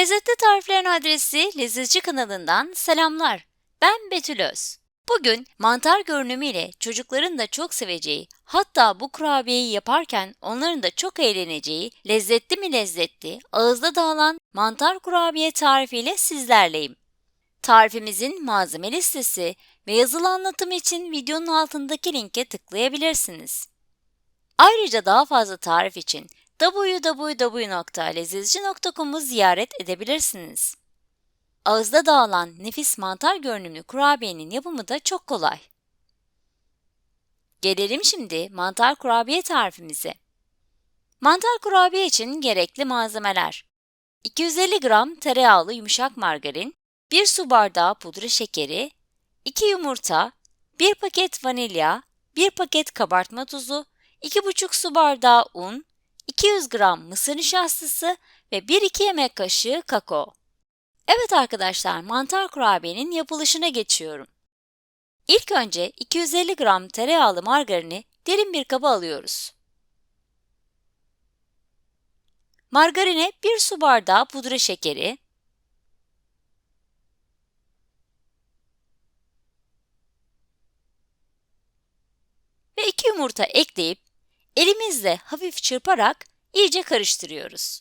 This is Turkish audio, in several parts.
Lezzetli Tariflerin adresi Lezzetçi kanalından selamlar. Ben Betül Öz. Bugün mantar görünümüyle çocukların da çok seveceği, hatta bu kurabiyeyi yaparken onların da çok eğleneceği lezzetli mi lezzetli, ağızda dağılan mantar kurabiye tarifiyle sizlerleyim. Tarifimizin malzeme listesi ve yazılı anlatım için videonun altındaki linke tıklayabilirsiniz. Ayrıca daha fazla tarif için www.lezzetçi.com'u ziyaret edebilirsiniz. Ağızda dağılan nefis mantar görünümlü kurabiyenin yapımı da çok kolay. Gelelim şimdi mantar kurabiye tarifimize. Mantar kurabiye için gerekli malzemeler 250 gram tereyağlı yumuşak margarin, 1 su bardağı pudra şekeri, 2 yumurta, 1 paket vanilya, 1 paket kabartma tuzu, 2,5 su bardağı un, 200 gram mısır nişastası ve 1-2 yemek kaşığı kakao. Evet arkadaşlar, mantar kurabiyenin yapılışına geçiyorum. İlk önce 250 gram tereyağlı margarini derin bir kaba alıyoruz. Margarine 1 su bardağı pudra şekeri, ve 2 yumurta ekleyip elimizle hafif çırparak iyice karıştırıyoruz.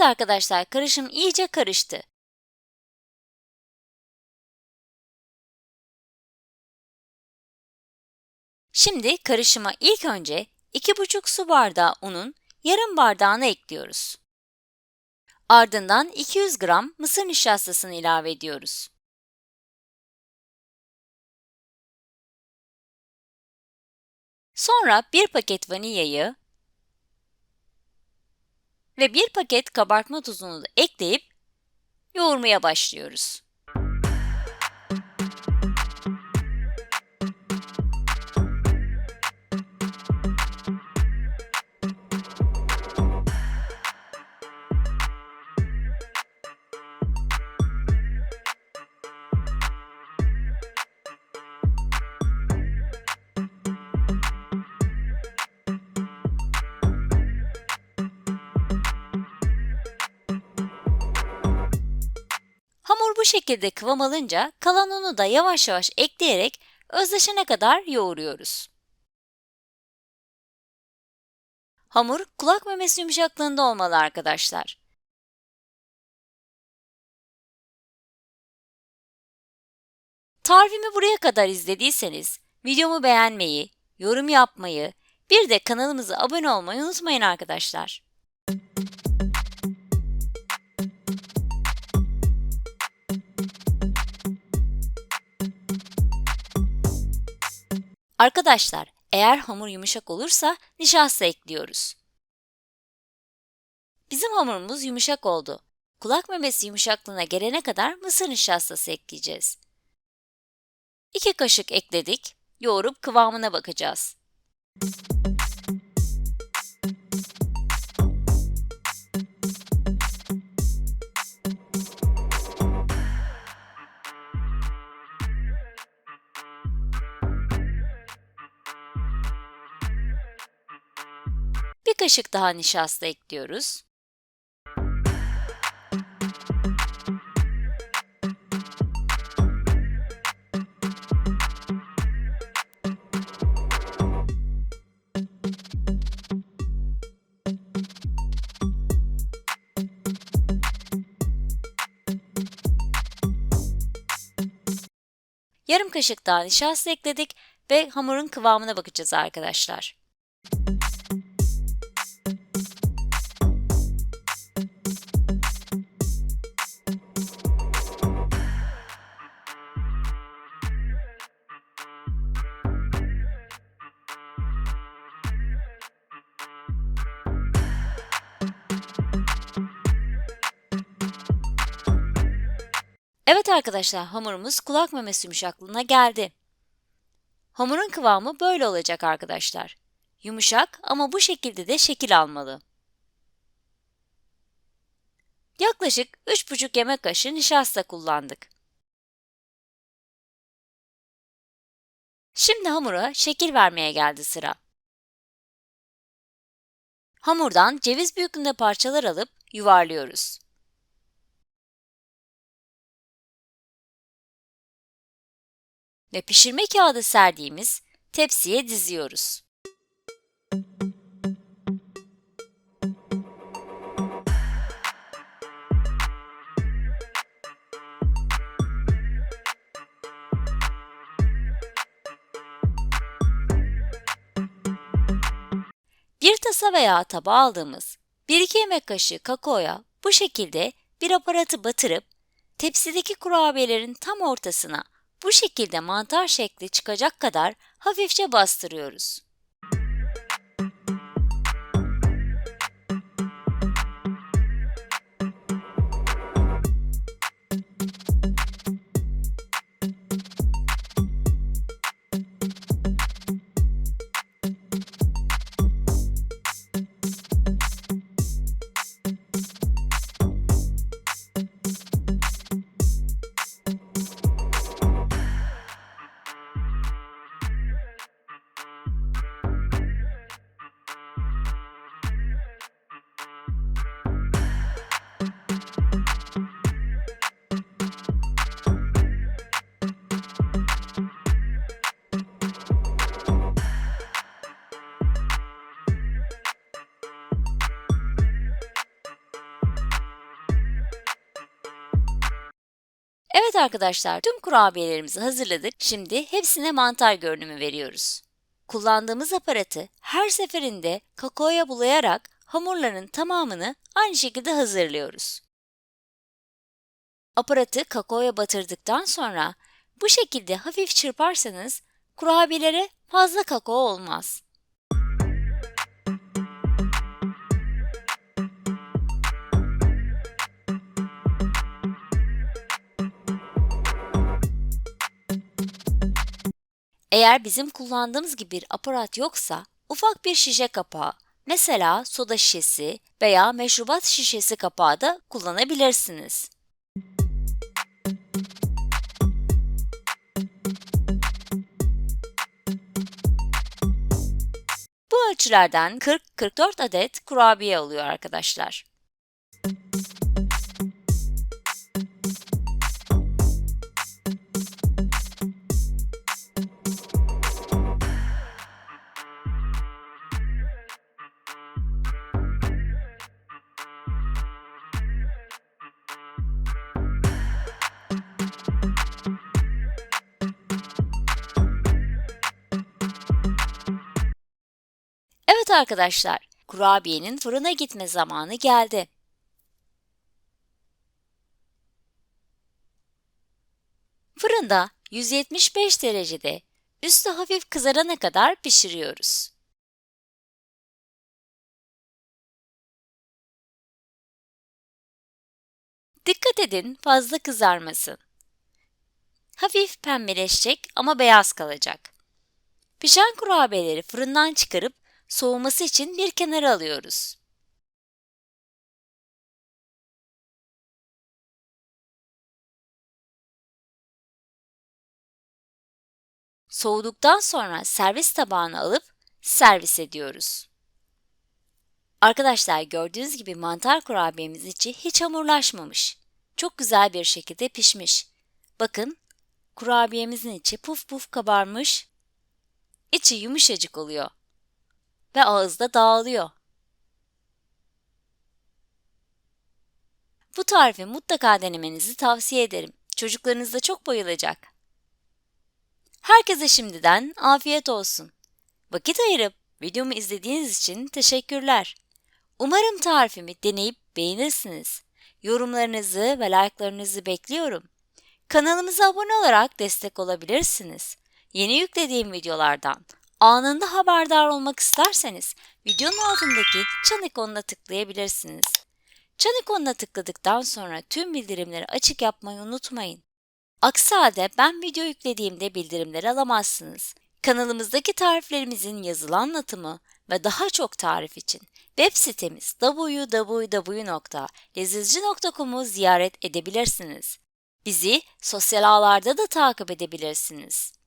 Evet arkadaşlar, karışım iyice karıştı. Şimdi karışıma ilk önce 2,5 su bardağı unun yarım bardağını ekliyoruz. Ardından 200 gram mısır nişastasını ilave ediyoruz. Sonra bir paket vanilyayı ve bir paket kabartma tuzunu da ekleyip yoğurmaya başlıyoruz. Bu şekilde kıvam alınca kalan unu da yavaş yavaş ekleyerek özleşene kadar yoğuruyoruz. Hamur kulak memesi yumuşaklığında olmalı arkadaşlar. Tarifimi buraya kadar izlediyseniz videomu beğenmeyi, yorum yapmayı, bir de kanalımıza abone olmayı unutmayın arkadaşlar. Arkadaşlar, eğer hamur yumuşak olursa nişasta ekliyoruz. Bizim hamurumuz yumuşak oldu. Kulak memesi yumuşaklığına gelene kadar mısır nişastası ekleyeceğiz. 2 kaşık ekledik, yoğurup kıvamına bakacağız. Kaşık daha nişasta ekliyoruz. Yarım kaşık daha nişasta ekledik ve hamurun kıvamına bakacağız arkadaşlar. Evet arkadaşlar hamurumuz kulak memesi yumuşaklığına geldi. Hamurun kıvamı böyle olacak arkadaşlar. Yumuşak ama bu şekilde de şekil almalı. Yaklaşık 3,5 yemek kaşığı nişasta kullandık. Şimdi hamura şekil vermeye geldi sıra. Hamurdan ceviz büyüklüğünde parçalar alıp yuvarlıyoruz. Ve pişirme kağıdı serdiğimiz tepsiye diziyoruz. Bir tasa veya tabağa aldığımız 1-2 yemek kaşığı kakaoya bu şekilde bir aparatı batırıp tepsideki kurabiyelerin tam ortasına bu şekilde mantar şekli çıkacak kadar hafifçe bastırıyoruz. Arkadaşlar, tüm kurabiyelerimizi hazırladık. Şimdi hepsine mantar görünümü veriyoruz. Kullandığımız aparatı her seferinde kakaoya bulayarak hamurların tamamını aynı şekilde hazırlıyoruz. Aparatı kakaoya batırdıktan sonra bu şekilde hafif çırparsanız kurabiyelere fazla kakao olmaz. Eğer bizim kullandığımız gibi bir aparat yoksa ufak bir şişe kapağı, mesela soda şişesi veya meşrubat şişesi kapağı da kullanabilirsiniz. Bu ölçülerden 40-44 adet kurabiye oluyor arkadaşlar. Evet arkadaşlar, kurabiyenin fırına gitme zamanı geldi. Fırında 175 derecede üstü hafif kızarana kadar pişiriyoruz. Dikkat edin fazla kızarmasın. Hafif pembeleşecek ama beyaz kalacak. Pişen kurabiyeleri fırından çıkarıp soğuması için bir kenara alıyoruz. Soğuduktan sonra servis tabağına alıp servis ediyoruz. Arkadaşlar gördüğünüz gibi mantar kurabiyemiz içi hiç hamurlaşmamış. Çok güzel bir şekilde pişmiş. Bakın kurabiyemizin içi puf puf kabarmış. İçi yumuşacık oluyor ve ağızda dağılıyor. Bu tarifi mutlaka denemenizi tavsiye ederim. Çocuklarınız da çok bayılacak. Herkese şimdiden afiyet olsun. Vakit ayırıp videomu izlediğiniz için teşekkürler. Umarım tarifimi deneyip beğenirsiniz. Yorumlarınızı ve like'larınızı bekliyorum. Kanalımıza abone olarak destek olabilirsiniz. Yeni yüklediğim videolardan anında haberdar olmak isterseniz videonun altındaki çan ikonuna tıklayabilirsiniz. Çan ikonuna tıkladıktan sonra tüm bildirimleri açık yapmayı unutmayın. Aksi halde ben video yüklediğimde bildirimleri alamazsınız. Kanalımızdaki tariflerimizin yazılı anlatımı ve daha çok tarif için web sitemiz www.lezizci.com'u ziyaret edebilirsiniz. Bizi sosyal ağlarda da takip edebilirsiniz.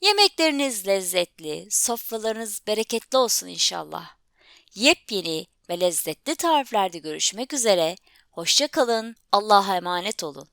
Yemekleriniz lezzetli, sofralarınız bereketli olsun inşallah. Yepyeni ve lezzetli tariflerde görüşmek üzere. Hoşça kalın, Allah'a emanet olun.